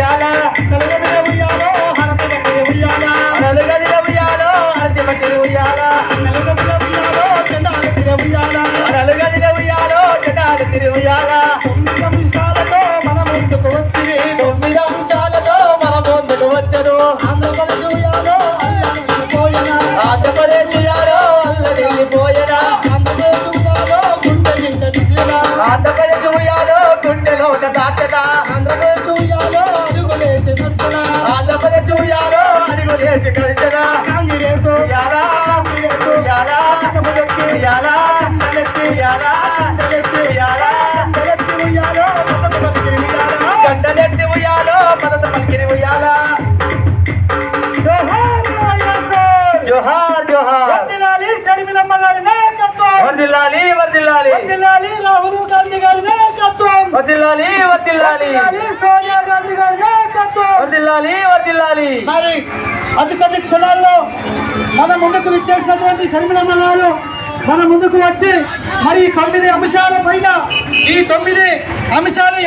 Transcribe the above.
ఉయ్యాలా. నలుగదిన ఉయ్యాలో హరతి బట్టి ఉయ్యాలా. నలుగదిన ఉయ్యాలో హరతి బట్టి ఉయ్యాలా. నలుగదిన ఉయ్యాలో చండాలి తిరి ఉయ్యాలా. నలుగదిన ఉయ్యాలో చండాలి తిరి ఉయ్యాలా. తొమ్మిది అంశాలతో మన ముందుకు వచ్చి తొమ్మిది అంశాలతో మన ముందుకు వచ్చను. ఆంధ్రప్రదేశ్ ఉయ్యాలో పోయనా ఆంధ్రప్రదేశ్ ఉయ్యాలో అల్లడిల్లి పోయనా ఆంధ్రప్రదేశ్ ఉయ్యాలో గుండె నిండా ఆంధ్రప్రదేశ్ ఉయ్యాలో గుండెలో ఒక దాచదా ఆంధ్రప్రదేశ్ ఉయ్యాలో కాంగ్రెస్. కలిసిన కాంగ్రెస్. యాలా యాలా యాలా యాలా యాలా తెలెత్తి ఉయ్యాలో? మద్దతు పలికిన ఉయ్యాలో. గంటలెత్తి ఉయ్యాలో మదత పలికిరి ఉయ్యాలా? జోహార్. జోహార్ వర్ధిల్లాలి షర్మిలమ్మ గారి నాయకత్వం. వర్దిల్లాలి వర్దిల్లాలి. రాహుల్ గాంధీ గారి నాయకత్వం. వర్దిల్లాలి. వర్దిల్లాలి సోనియా గాంధీ గారి తిరగాలి వర్దిల్లాలి మరి అతి కొద్ది క్షణాల్లో మన ముందుకు విచ్చేసినటువంటి శర్మిలమ్మ గారు మన ముందుకు వచ్చి మరి ఈ తొమ్మిది అంశాల పైన ఈ తొమ్మిది అంశాలు